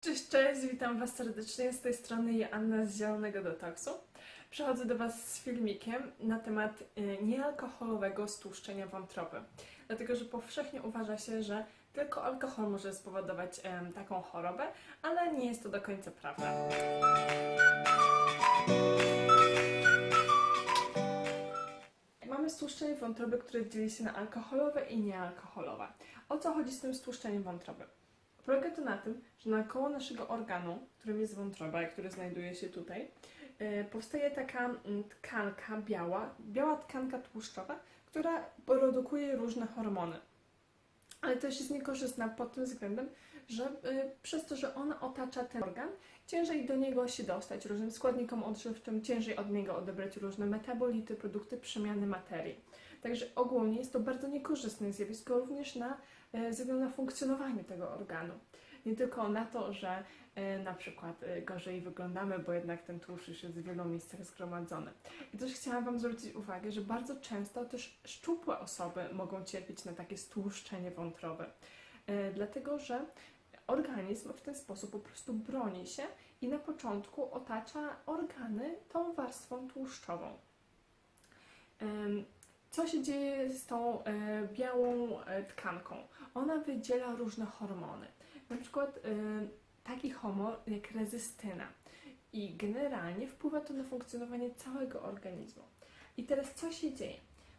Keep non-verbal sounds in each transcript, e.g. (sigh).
Cześć, cześć, witam Was serdecznie. Z tej strony Joanna z Zielonego Detoksu. Przychodzę do Was z filmikiem na temat y, niealkoholowego stłuszczenia wątroby. Dlatego, że powszechnie uważa się, że tylko alkohol może spowodować taką chorobę, ale nie jest to do końca prawda. Mamy stłuszczenie wątroby, które dzieli się na alkoholowe i niealkoholowe. O co chodzi z tym stłuszczeniem wątroby? Polega to na tym, że naokoło naszego organu, którym jest wątroba, który znajduje się tutaj, e, powstaje taka mm, tkanka biała, biała tkanka tłuszczowa, która produkuje różne hormony. Ale też jest niekorzystna pod tym względem, że y, przez to, że ona otacza ten organ, ciężej do niego się dostać różnym składnikom odżywczym, ciężej od niego odebrać różne metabolity, produkty przemiany materii. Także ogólnie jest to bardzo niekorzystne zjawisko również na, e, względu na funkcjonowanie tego organu. Nie tylko na to, że e, na przykład e, gorzej wyglądamy, bo jednak ten tłuszcz już jest w wielu miejscach zgromadzony. I też chciałam Wam zwrócić uwagę, że bardzo często też szczupłe osoby mogą cierpieć na takie stłuszczenie wątroby. Dlatego, że organizm w ten sposób po prostu broni się i na początku otacza organy tą warstwą tłuszczową. Co się dzieje z tą e, białą e, tkanką? Ona wydziela różne hormony. Na przykład e, taki hormon jak rezystyna. I generalnie wpływa to na funkcjonowanie całego organizmu. I teraz co się dzieje?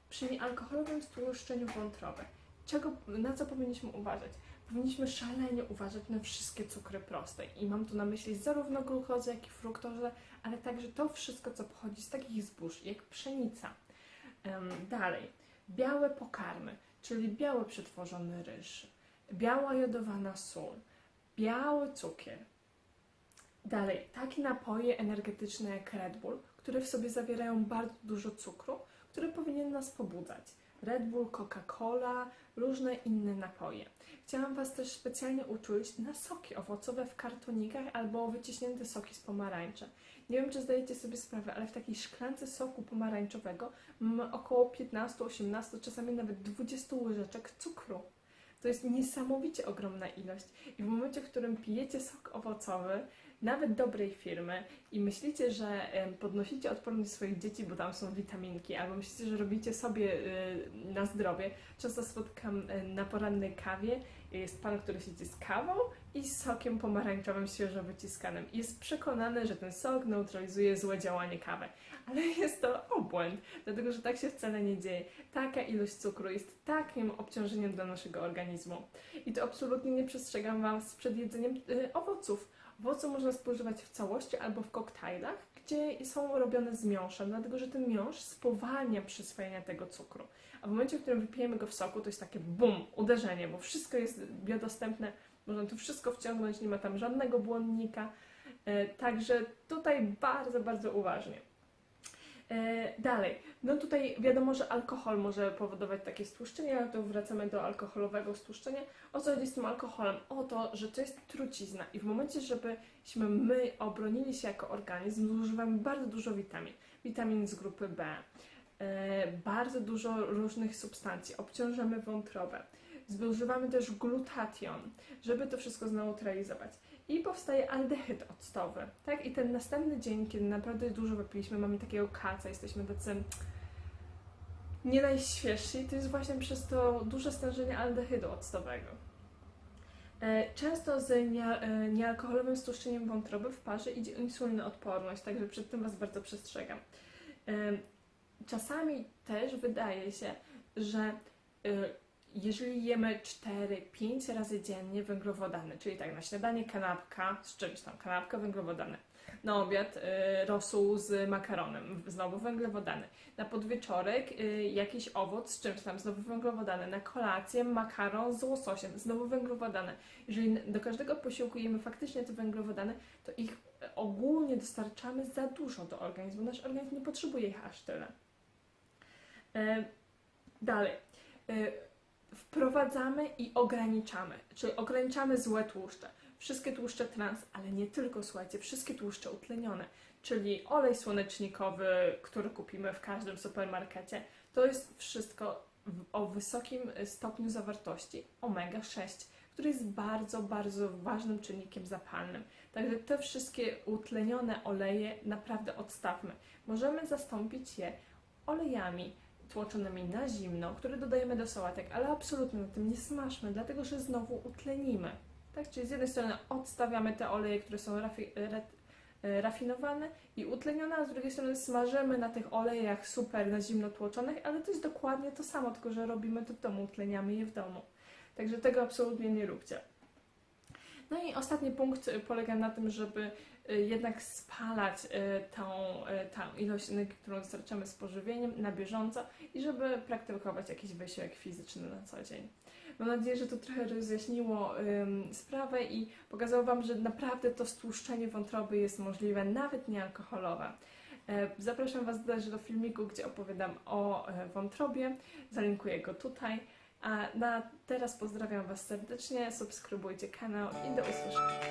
Przy niealkoholowym stłuszczeniu wątroby, czego, na co powinniśmy uważać? Powinniśmy szalenie uważać na wszystkie cukry proste. I mam tu na myśli zarówno glukozę, jak i fruktozę, ale także to wszystko, co pochodzi z takich zbóż, jak pszenica. Dalej, białe pokarmy, czyli biały przetworzony ryż, biała jodowana sól, biały cukier. Dalej, takie napoje energetyczne jak Red Bull, które w sobie zawierają bardzo dużo cukru, który powinien nas pobudzać. Red Bull, Coca-Cola, różne inne napoje. Chciałam Was też specjalnie uczulić na soki owocowe w kartonikach albo wyciśnięte soki z pomarańczy. Nie wiem, czy zdajecie sobie sprawę, ale w takiej szklance soku pomarańczowego mamy około 15, 18, czasami nawet 20 łyżeczek cukru. To jest niesamowicie ogromna ilość. I w momencie, w którym pijecie sok owocowy, nawet dobrej firmy, i myślicie, że podnosicie odporność swoich dzieci, bo tam są witaminki, albo myślicie, że robicie sobie y, na zdrowie, często spotkam y, na porannej kawie, jest pan, który siedzi z kawą i z sokiem pomarańczowym świeżo wyciskanym. Jest przekonany, że ten sok neutralizuje złe działanie kawy. Ale (laughs) jest to obłęd, dlatego że tak się wcale nie dzieje. Taka ilość cukru jest takim obciążeniem dla naszego organizmu. I to absolutnie nie przestrzegam Wam przed jedzeniem y, owoców. Owoce można spożywać w całości albo w koktajlach, gdzie są robione z miąższem, dlatego że ten miąższ spowalnia przyswajanie tego cukru. A w momencie, w którym wypijemy go w soku, to jest takie bum, uderzenie, bo wszystko jest biodostępne, można tu wszystko wciągnąć, nie ma tam żadnego błonnika. E, Także tutaj bardzo, bardzo uważnie. E, Dalej, no tutaj wiadomo, że alkohol może powodować takie stłuszczenie, ale to wracamy do alkoholowego stłuszczenia. O co chodzi z tym alkoholem? O to, że to jest trucizna i w momencie, żebyśmy my obronili się jako organizm, zużywamy bardzo dużo witamin. Witamin z grupy B, e, bardzo dużo różnych substancji, obciążamy wątrobę. Zużywamy też glutation, żeby to wszystko zneutralizować. I powstaje aldehyd octowy, tak? I ten następny dzień, kiedy naprawdę dużo wypiliśmy, mamy takiego kaca, jesteśmy tacy nie najświeżsi, to jest właśnie przez to duże stężenie aldehydu octowego. E, Często z e, niealkoholowym stłuszczeniem wątroby w parze idzie insulinoodporność, także przed tym Was bardzo przestrzegam. E, Czasami też wydaje się, że jeżeli jemy 4-5 razy dziennie węglowodany, czyli tak na śniadanie kanapka z czymś tam, kanapka węglowodany, na obiad y, rosół z makaronem, znowu węglowodany, na podwieczorek y, jakiś owoc z czymś tam, znowu węglowodany, na kolację makaron z łososiem, znowu węglowodany. Jeżeli do każdego posiłku jemy faktycznie te węglowodany, to ich y, ogólnie dostarczamy za dużo do organizmu, nasz organizm nie potrzebuje ich aż tyle. E, Dalej. Y, wprowadzamy i ograniczamy, czyli ograniczamy złe tłuszcze. Wszystkie tłuszcze trans, ale nie tylko, słuchajcie, wszystkie tłuszcze utlenione, czyli olej słonecznikowy, który kupimy w każdym supermarkecie, to jest wszystko o wysokim stopniu zawartości omega-6, który jest bardzo, bardzo ważnym czynnikiem zapalnym. Także te wszystkie utlenione oleje naprawdę odstawmy. Możemy zastąpić je olejami tłoczonymi na zimno, które dodajemy do sałatek, ale absolutnie na tym nie smażmy, dlatego że znowu utlenimy. Tak, czyli z jednej strony odstawiamy te oleje, które są rafi- re- rafinowane i utlenione, a z drugiej strony smażymy na tych olejach super na zimno tłoczonych, ale to jest dokładnie to samo, tylko że robimy to w domu, utleniamy je w domu. Także tego absolutnie nie róbcie. No i ostatni punkt polega na tym, żeby jednak spalać y, tą, y, tą ilość energii, którą dostarczamy z pożywieniem na bieżąco i żeby praktykować jakiś wysiłek fizyczny na co dzień. Mam nadzieję, że to trochę rozjaśniło ym, sprawę i pokazało Wam, że naprawdę to stłuszczenie wątroby jest możliwe, nawet niealkoholowe. E, Zapraszam Was też do filmiku, gdzie opowiadam o e, wątrobie. Zalinkuję go tutaj. A na teraz pozdrawiam Was serdecznie, subskrybujcie kanał i do usłyszenia.